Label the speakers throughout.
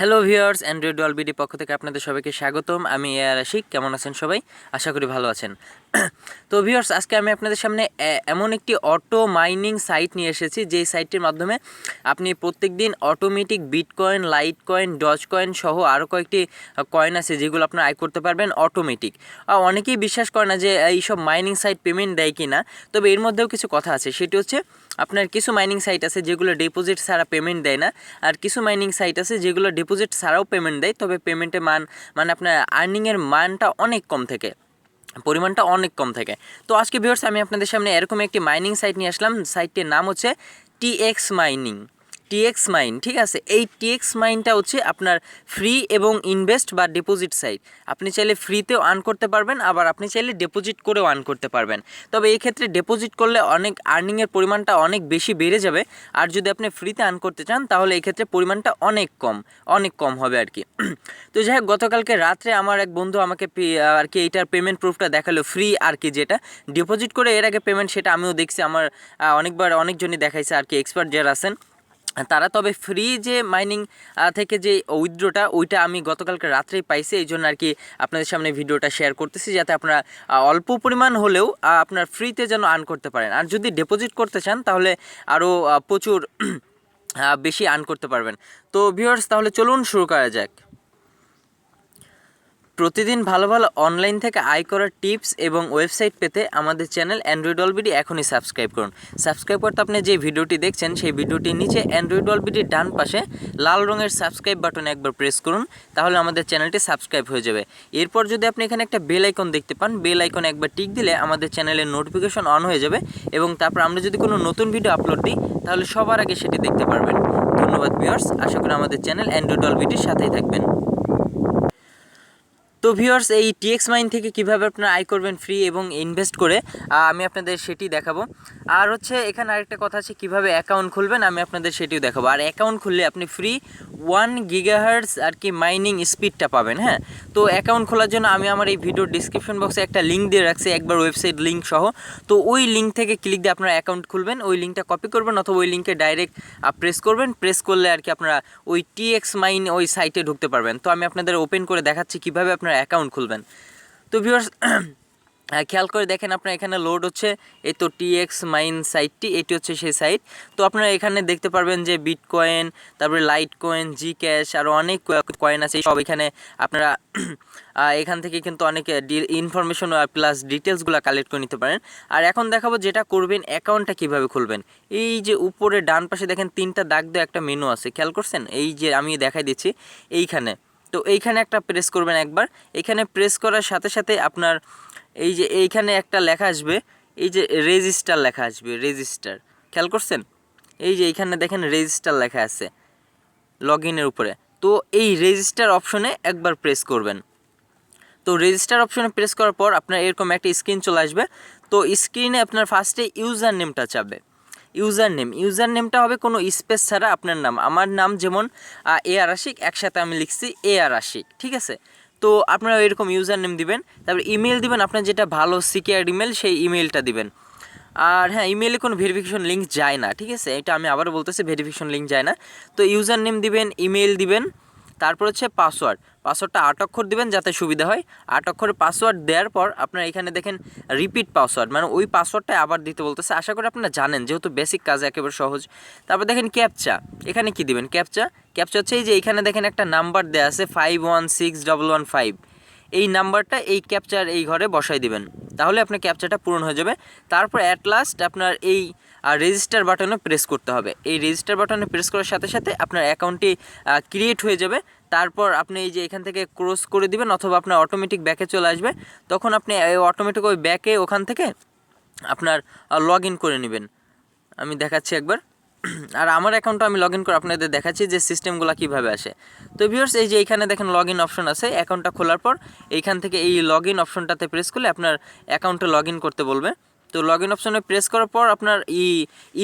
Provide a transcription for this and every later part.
Speaker 1: Hello viewers Android ডলবিডি পক্ষ থেকে আপনাদের সবাইকে স্বাগতম। আমি এ আর আশিক, কেমন আছেন সবাই? আশা করি ভালো আছেন। তো ভিউয়ার্স আজকে আমি আপনাদের সামনে এমন একটি অটো মাইনিং সাইট নিয়ে এসেছি, যেই সাইটটির মাধ্যমে আপনি প্রত্যেক দিন automatic bitcoin light coin dodge coin সহ আরও কয়েকটি কয়েন আছে, যেগুলো আপনার আয় করতে পারবেন অটোমেটিক অনেকেই বিশ্বাস করে না যে এইসব মাইনিং সাইট পেমেন্ট দেয় কি না তবে এর মধ্যেও কিছু কথা আছে। সেটি হচ্ছে, আপনার কিছু মাইনিং সাইট আছে যেগুলো ডিপোজিট ছাড়া পেমেন্ট দেয় না, আর কিছু মাইনিং সাইট আছে যেগুলো ডিপোজিট ছাড়াও পেমেন্ট দেয়, তবে পেমেন্টের মান মানে আপনার আর্নিংয়ের মানটা অনেক কম থাকে। পরিমাণটা অনেক কম থাকে। তো আজকে ভিওর্স আমি আপনাদের সামনে এরকম একটি মাইনিং সাইট নিয়ে আসলাম। সাইটটির নাম হচ্ছে টিএক্স মাইনিং টিএক্স মাইন ঠিক আছে? এই টিএক্স মাইনটা হচ্ছে আপনার ফ্রি এবং ইনভেস্ট বা ডিপোজিট সাইট আপনি চাইলে ফ্রিতেও আর্ন করতে পারবেন, আবার আপনি চাইলে ডিপোজিট করেও আর্ন করতে পারবেন। তবে এই ক্ষেত্রে ডিপোজিট করলে অনেক আর্নিংয়ের পরিমাণটা অনেক বেশি বেড়ে যাবে। আর যদি আপনি ফ্রিতে আর্ন করতে চান, তাহলে এই ক্ষেত্রে পরিমাণটা অনেক কম অনেক কম হবে আর কি। তো যাই হোক, গতকালকে রাত্রে আমার এক বন্ধু আমাকে আর কি এইটার পেমেন্ট প্রুফটা দেখাল ফ্রি আর কি যেটা। ডিপোজিট করে এর আগে পেমেন্ট সেটা আমিও দেখছি, আমার অনেকবার অনেকজনই দেখাইছে আর কি এক্সপার্ট যারা আছেন। তারা তবে ফ্রি যে মাইনিং থেকে যে উইথড্রোটা ওইটা আমি গতকালকে রাত্রেই পাইছি, এই জন্য আর কি আপনাদের সামনে ভিডিওটা শেয়ার করতেছি, যাতে আপনারা অল্প পরিমাণ হলেও আপনার ফ্রিতে যেন আর্ন করতে পারেন। আর যদি ডিপোজিট করতে চান, তাহলে আরও প্রচুর বেশি আর্ন করতে পারবেন। তো ভিউয়ার্স তাহলে চলুন শুরু করা যাক। প্রতিদিন ভালো ভালো অনলাইন থেকে আয় করার টিপস এবং ওয়েবসাইট পেতে আমাদের চ্যানেল অ্যান্ড্রয়েড অলবিডি এখনই সাবস্ক্রাইব করুন। সাবস্ক্রাইব করতে আপনি যে ভিডিওটি দেখছেন, সেই ভিডিওটির নিচে অ্যান্ড্রয়েড অলবিডির ডান পাশে লাল রঙের সাবস্ক্রাইব বাটনে একবার প্রেস করুন, তাহলে আমাদের চ্যানেলটি সাবস্ক্রাইব হয়ে যাবে। এরপর যদি আপনি এখানে একটা বেল আইকন দেখতে পান বেল আইকন একবার টিক দিলে আমাদের চ্যানেলের নোটিফিকেশন অন হয়ে যাবে এবং তারপর আমরা যদি কোনো নতুন ভিডিও আপলোড দিই, তাহলে সবার আগে সেটি দেখতে পারবেন। ধন্যবাদ ভিউয়ার্স আশা করি আমাদের চ্যানেল অ্যান্ড্রয়েড অলবিডির সাথেই থাকবেন। তো ভিউয়ার্স এই টিএক্স মাইন থেকে কীভাবে আপনারা আয় করবেন ফ্রি এবং ইনভেস্ট করে আমি আপনাদের সেটি দেখাবো। আর হচ্ছে, এখানে আরেকটা কথা আছে, কীভাবে অ্যাকাউন্ট খুলবেন, আমি আপনাদের সেটিও দেখাবো। আর অ্যাকাউন্ট খুললে আপনি ফ্রি ওয়ান গিগাহার্টস আর কি মাইনিং স্পিডটা পাবেন হ্যাঁ? তো অ্যাকাউন্ট খোলার জন্য আমি আমার এই ভিডিওর ডিসক্রিপশন বক্সে একটা লিঙ্ক দিয়ে রাখছি, একবার ওয়েবসাইট লিঙ্ক সহ। তো ওই লিঙ্ক থেকে ক্লিক দিয়ে আপনারা অ্যাকাউন্ট খুলবেন, ওই লিঙ্কটা কপি করবেন অথবা ওই লিঙ্কে ডাইরেক্ট প্রেস করবেন। প্রেস করলে আর কি আপনারা ওই টিএক্স মাইন ওই সাইটে ঢুকতে পারবেন। তো আমি আপনাদের ওপেন করে দেখাচ্ছি কীভাবে আপনারা অ্যাকাউন্ট খুলবেন। তো ভিউয়ার্স খেয়াল করে দেখেন আপনার এখানে লোড হচ্ছে, এই তো টিএক্স মাইন সাইটটি এটি হচ্ছে সেই সাইট তো আপনারা এখানে দেখতে পারবেন যে বিটকয়েন তারপরে লাইট কয়েন জি ক্যাশ আরও অনেক কয়েন আছে, সব এখানে আপনারা এখান থেকে কিন্তু অনেক ইনফরমেশন আর প্লাস ডিটেলসগুলো কালেক্ট করে নিতে পারেন। আর এখন দেখাবো যেটা করবেন অ্যাকাউন্টটা কীভাবে খুলবেন। এই যে উপরে ডান পাশে দেখেন তিনটা দাগ দেওয়া একটা মেনু আছে, খেয়াল করছেন? এই যে আমি দেখাই দিচ্ছি, এইখানে। তো এইখানে একটা প্রেস করবেন একবার। এখানে প্রেস করার সাথে সাথে আপনার এই যে এইখানে একটা লেখা আসবে, এই যে রেজিস্টার লেখা আসবে রেজিস্টার খেয়াল করছেন? এই যে এইখানে দেখেন রেজিস্টার লেখা আছে লগ ইনের উপরে। তো এই রেজিস্টার অপশনে একবার প্রেস করবেন। তো রেজিস্টার অপশনে প্রেস করার পর আপনার এরকম একটা স্ক্রিন চলে আসবে। তো স্ক্রিনে আপনার ফার্স্টে ইউজার নেমটা চাবে ইউজার নেম ইউজার নেমটা হবে কোনো স্পেস ছাড়া আপনার নাম। আমার নাম যেমন এ আর আশিক, একসাথে আমি লিখছি এ আর আশিক, ঠিক আছে? তো আপনারা এরকম ইউজার নেম দিবেন, তারপর ইমেল দিবেন, আপনার যেটা ভালো সিকিউর ইমেল সেই ইমেলটা দিবেন। আর হ্যাঁ ইমেলে কোনো ভেরিফিকেশন লিঙ্ক যায় না, ঠিক আছে? এটা আমি আবারও বলতেছি, ভেরিফিকেশন লিঙ্ক যায় না। তো ইউজার নেম দিবেন ইমেল দিবেন, তারপর হচ্ছে পাসওয়ার্ড। পাসওয়ার্ডটা আট অক্ষর দেবেন যাতে সুবিধা হয়। আট অক্ষরের পাসওয়ার্ড দেওয়ার পর আপনারা এখানে দেখেন রিপিট পাসওয়ার্ড মানে ওই পাসওয়ার্ডটা আবার দিতে বলতেছে। আশা করি আপনারা জানেন, যেহেতু বেসিক কাজ একেবারে সহজ। তারপর দেখেন ক্যাপচা এখানে কি দিবেন? ক্যাপচা ক্যাপচা হচ্ছে এই যে এখানে দেখেন একটা নাম্বার দেওয়া আছে five one six double one five এই নাম্বারটা এই ক্যাপচার এই ঘরে বসাই দিবেন। তাহলে আপনার ক্যাপচাটা পূরণ হয়ে যাবে। তারপর অ্যাট লাস্ট আপনার এই রেজিস্টার বাটনে প্রেস করতে হবে। এই রেজিস্টার বাটনে প্রেস করার সাথে সাথে আপনার অ্যাকাউন্টটি ক্রিয়েট হয়ে যাবে। তারপর আপনি এই যে এখান থেকে ক্রস করে দিবেন অথবা আপনার অটোমেটিক ব্যাকে চলে আসবে, তখন আপনি অটোমেটিক ওই ব্যাকে ওখান থেকে আপনার লগ ইন করে নেবেন। আমি দেখাচ্ছি একবার। আর আমার অ্যাকাউন্টটা আমি লগ ইন করে আপনাদের দেখাচ্ছি যে সিস্টেমগুলো কীভাবে আসে। তো ভিউয়ার্স এই যে এইখানে দেখেন লগ ইন অপশন আছে অ্যাকাউন্টটা খোলার পর এইখান থেকে এই লগ ইন অপশনটাতে প্রেস করলে আপনার অ্যাকাউন্টে লগ ইন করতে বলবে। তো লগ ইন অপশনে প্রেস করার পর আপনার ই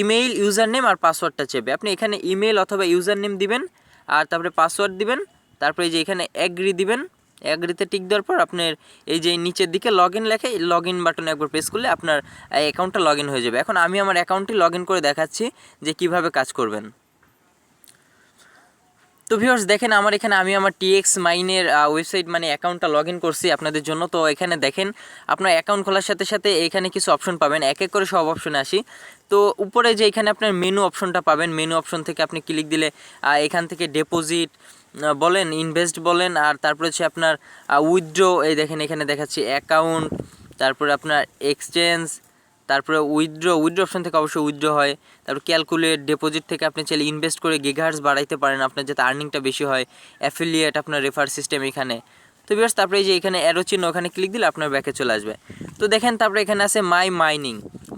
Speaker 1: ইমেইল ইউজার নেম আর পাসওয়ার্ডটা চেপে। আপনি এখানে ইমেইল অথবা ইউজার নেম দিবেন, আর তারপরে পাসওয়ার্ড দিবেন তারপরে এই যে এখানে অ্যাগ্রি দিবেন। অ্যাগ্রিতে টিক দেওয়ার পর আপনার এই যে নিচের দিকে লগ ইন লেখে লগ ইন বাটনে একবার প্রেস করলে আপনার অ্যাকাউন্টটা লগ ইন হয়ে যাবে। এখন আমি আমার অ্যাকাউন্টটি লগ ইন করে দেখাচ্ছি যে কীভাবে কাজ করবেন। তো ভিউয়ার্স দেখেন আমার এখানে আমি আমার টিএক্স মাইনের ওয়েবসাইট মানে অ্যাকাউন্টটা লগ ইন করছি আপনাদের জন্য। তো এখানে দেখেন, আপনার অ্যাকাউন্ট খোলার সাথে সাথে এখানে কিছু অপশন পাবেন। এক এক করে সব অপশনে আসি। তো উপরে যে এখানে আপনার মেনু অপশনটা পাবেন মেনু অপশন থেকে আপনি ক্লিক দিলে এখান থেকে ডেপোজিট বলেন ইনভেস্ট বলেন, আর তারপরে হচ্ছে আপনার উইথড্র এই দেখেন এখানে দেখাচ্ছি অ্যাকাউন্ট তারপরে আপনার এক্সচেঞ্জ তারপরে উইথড্র উইথড্র অপশন থেকে অবশ্যই উইথড্র হয়। তারপর ক্যালকুলেট ডিপোজিট থেকে আপনি চাইলে ইনভেস্ট করে গিগাহার্স বাড়াইতে পারেন, আপনার যাতে আর্নিংটা বেশি হয়। অ্যাফিলিয়েট আপনার রেফার সিস্টেম এখানে। তো বিয়ার্স তারপরে এই যে এখানে অ্যারো চিহ্ন, ওখানে ক্লিক দিলে আপনার ব্যাকে চলে আসবে। তো দেখেন, তারপরে এখানে আছে মাই মাইনিং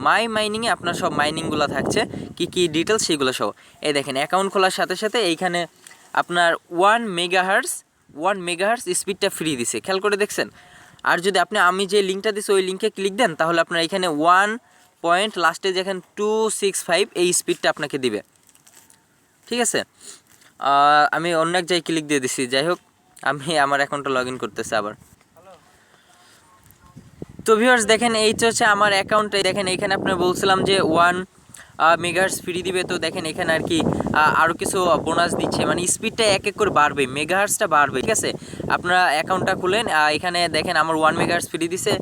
Speaker 1: মাই মাইনিংয়ে আপনার সব মাইনিংগুলো থাকছে। কি কি ডিটেলস সেগুলো সহ এই দেখেন অ্যাকাউন্ট খোলার সাথে সাথে এইখানে আপনার ওয়ান মেগাহার্স ওয়ান মেগাহার্স স্পিডটা ফ্রি দিছে। খেয়াল করে দেখছেন? আর যদি আপনি, আমি যে লিঙ্কটা দিছি, ওই লিঙ্কে ক্লিক দেন, তাহলে আপনার এখানে ওয়ান পয়েন্ট লাস্টে যেখানে টু সিক্স ফাইভ এই স্পিডটা আপনাকে দিবে। ঠিক আছে? আমি অন্য এক জায়গায় ক্লিক দিয়ে দিছি। যাই হোক, আমি আমার অ্যাকাউন্টটা লগ ইন করতেছে আবার। তো ভিউয়ার্স দেখেন, এই হচ্ছে আমার অ্যাকাউন্টে দেখেন, এখানে আপনার বলছিলাম যে ওয়ান মেগাহার্স ফ্রি দিবে। তো দেখেন এখানে আর কি আরও কিছু বোনাস দিচ্ছে। মানে স্পিডটা এক এক করে বাড়বে মেগাহার্সটা বাড়বে, ঠিক আছে? আপনারা অ্যাকাউন্টটা খুলেন এখানে দেখেন আমার ওয়ান মেগাহার্স ফ্রি দিছে।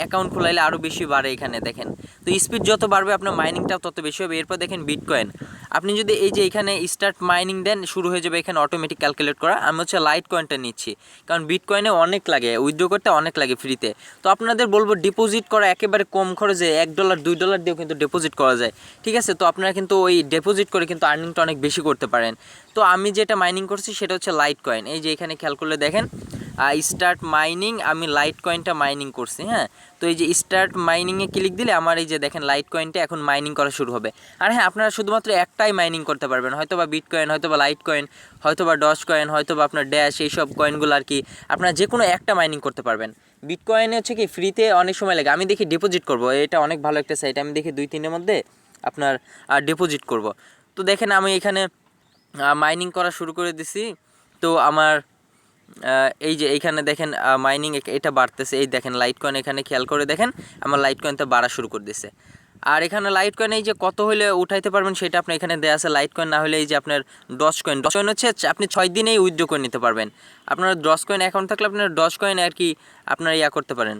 Speaker 1: অ্যাকাউন্ট খোলাইলে আরও বেশি বাড়ে এখানে, দেখেন। তো স্পিড যত বাড়বে আপনার মাইনিংটাও তত বেশি হবে। এরপর দেখেন বিটকয়েন আপনি যদি এই যে এখানে স্টার্ট মাইনিং দেন, শুরু হয়ে যাবে এখানে অটোমেটিক ক্যালকুলেট করা। আমি হচ্ছে লাইট কয়েনটা নিচ্ছি। কারণ বিটকয়েনে অনেক লাগে উইথড্র করতে অনেক লাগে ফ্রিতে তো আপনাদের বলব ডিপোজিট করা একেবারে কম খরচে, এক ডলার দুই ডলার দিয়েও কিন্তু ডিপোজিট করা যায়। ঠিক আছে? তো আপনারা কিন্তু ওই ডিপোজিট করে কিন্তু আর্নিংটা অনেক বেশি করতে পারেন। তো আমি যেটা মাইনিং করছি, সেটা হচ্ছে লাইট কয়েন এই যে এখানে খেয়াল করলে দেখেন। স্টার্ট মাইনিং আমি লাইট কয়েনটা মাইনিং করছি হ্যাঁ? তো এই যে স্টার্ট মাইনিংয়ে ক্লিক দিলে আমার এই যে দেখেন লাইট কয়েনটা এখন মাইনিং করা শুরু হবে। আর হ্যাঁ আপনারা শুধুমাত্র একটাই মাইনিং করতে পারবেন হয়তো বা বিট কয়েন হয়তো বা লাইট কয়েন হয়তো বা ডস কয়েন হয়তো বা আপনার ড্যাশ এইসব কয়েনগুলো আর কি আপনারা যে কোনো একটা মাইনিং করতে পারবেন। বিট বিটকয়েনে হচ্ছে কি ফ্রিতে অনেক সময় লাগে। আমি দেখি ডিপোজিট করব, এটা অনেক ভালো একটা সাইট আমি দেখি দুই তিনের মধ্যে আপনার ডিপোজিট করব। তো দেখেন আমি এখানে মাইনিং করা শুরু করে দিছি। তো আমার এই যে এইখানে দেখেন মাইনিং এটা বাড়তেছে। এই দেখেন লাইট কয়েন এখানে খেয়াল করে দেখেন, আমার লাইট কয়েনটা বাড়া শুরু করে দিছে। আর এখানে লাইট কয়েন এই যে কত হলে উঠাইতে পারবেন সেটা আপনার এখানে দেওয়া আছে। লাইট কয়েন না হলে এই যে আপনার ডস কয়েন ডস কয়েন হচ্ছে আপনি ছয় দিনেই উইথড্র করে নিতে পারবেন। আপনার ডস কয়েন অ্যাকাউন্ট থাকলে আপনার ডস কয়েন আর কি আপনার ইয়া করতে পারেন।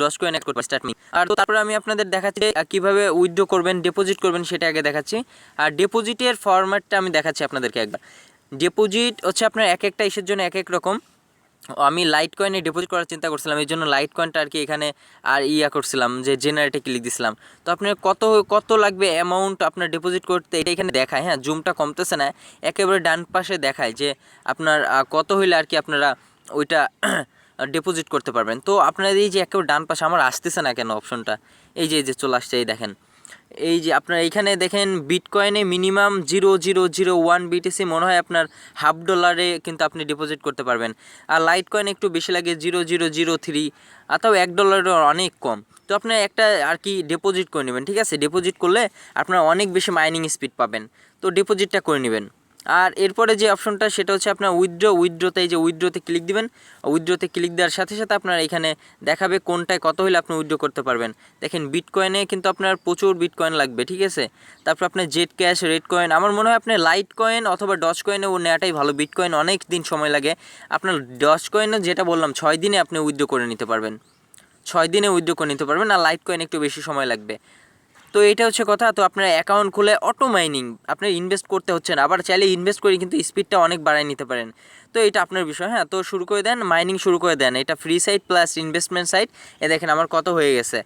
Speaker 1: ডস কয়েন অ্যাড করবেন স্টার্ট মি আর তো তারপরে আমি আপনাদের দেখাচ্ছি কীভাবে উইথড্র করবেন ডিপোজিট করবেন সেটা আগে দেখাচ্ছি। আর ডিপোজিটের ফরম্যাটটা আমি দেখাচ্ছি আপনাদেরকে একবার। ডিপোজিট হচ্ছে আপনার এক একটা ইসের জন্য এক এক রকম আমি লাইট কয়েনে ডিপোজিট করার চিন্তা করছিলাম, এই জন্য লাইট কয়েনটা আর কি এখানে আর ইয়া করছিলাম, যে জেনারেটে ক্লিক দিছিলাম। তো আপনার কত কত লাগবে অ্যামাউন্ট আপনার ডিপোজিট করতে, এটা এখানে দেখায় হ্যাঁ জুমটা কমতেছে না, একেবারে ডান পাশে দেখায় যে আপনার কত হইলে আর কি আপনারা ওইটা ডিপোজিট করতে পারবেন। তো আপনার এই যে একেবারে ডান পাশে, আমার আসতেছে না কেন অপশনটা এই যে এই যে চলে আসছে, এই দেখেন। এই যে আপনার এইখানে দেখেন বিটকয়েনে minimum zero zero zero one BTC মনে হয় আপনার হাফ ডলারে কিন্তু আপনি ডিপোজিট করতে পারবেন। আর লাইট কয়েন একটু বেশি লাগে জিরো জিরো জিরো থ্রি অথবা এক ডলারের অনেক কম। তো আপনি একটা আর কি ডিপোজিট করে নেবেন, ঠিক আছে? ডিপোজিট করলে আপনার অনেক বেশি মাইনিং স্পিড পাবেন। তো ডিপোজিটটা করে নেবেন। আর এরপরে যে অপশনটা, সেটা হচ্ছে আপনার উইথড্র উইথড্রতে এই যে উইথড্রতে ক্লিক দিবেন। উইথড্রতে ক্লিক দেওয়ার সাথে সাথে আপনার এখানে দেখাবে কোনটায় কত হলে আপনি উইথড্র করতে পারবেন। দেখেন বিটকয়েনে কিন্তু আপনার প্রচুর বিটকয়েন লাগবে, ঠিক আছে? তারপর আপনার জেট ক্যাশ রেড কয়েন আমার মনে হয় আপনার লাইট কয়েন অথবা ডচ কয়েনে ও নেওয়াটাই ভালো। বিটকয়েন অনেক দিন সময় লাগে। আপনার ডচ কয়েনে যেটা বললাম, ছয় দিনে আপনি উইথড্র করে নিতে পারবেন। ছয় দিনে উইথড্র করে নিতে পারবেন, আর লাইট কয়েন একটু বেশি সময় লাগবে। তো এটা হচ্ছে কথা, তো আপনার অ্যাকাউন্ট খুলে অটো মাইনিং আপনার ইনভেস্ট করতে হচ্ছে না। আবার চাইলে ইনভেস্ট করে কিন্তু স্পিডটা অনেক বাড়ায় নিতে পারেন। তো এটা আপনার বিষয় হ্যাঁ? তো শুরু করে দেন মাইনিং শুরু করে দেন। এটা free site plus investment site এ দেখেন আমার কত হয়ে গেছে।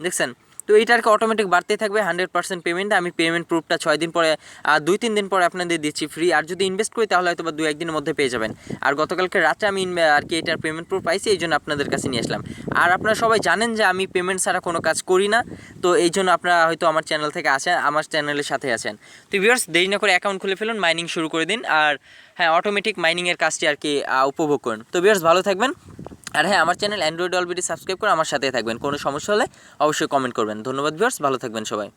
Speaker 1: দেখছেন? তো এইটা আর কি অটোমেটিক বাড়তেই থাকবে হান্ড্রেড পার্সেন্ট পেমেন্ট আমি পেমেন্ট প্রুফটা ছয় দিন পরে আর দুই তিন দিন পরে আপনাদের দিচ্ছি ফ্রি আর যদি ইনভেস্ট করি, তাহলে হয়তো বা দু একদিনের মধ্যে পেয়ে যাবেন। আর গতকালকে রাতে আমি আর কি এটার পেমেন্ট প্রুফ পাইছি, এই জন্য আপনাদের কাছে নিয়ে আসলাম। আর আপনারা সবাই জানেন যে আমি পেমেন্ট ছাড়া কোনো কাজ করি না, তো এই জন্য আপনারা হয়তো আমার চ্যানেল থেকে আসেন, আমার চ্যানেলের সাথে আছেন। তো ভিউয়ার্স দেরি না করে অ্যাকাউন্ট খুলে ফেলুন মাইনিং শুরু করে দিন। আর হ্যাঁ অটোমেটিক মাইনিংয়ের কাজটি আর কি উপভোগ করুন। তো ভিউয়ার্স ভালো থাকবেন। আর হ্যাঁ আমার চ্যানেল অ্যান্ড্রয়েড অলরেডি সাবস্ক্রাইব করে আমার সাথে থাকবেন। কোনো সমস্যা হলে অবশ্যই কমেন্ট করবেন। ধন্যবাদ ভিউয়ার্স ভালো থাকবেন সবাই।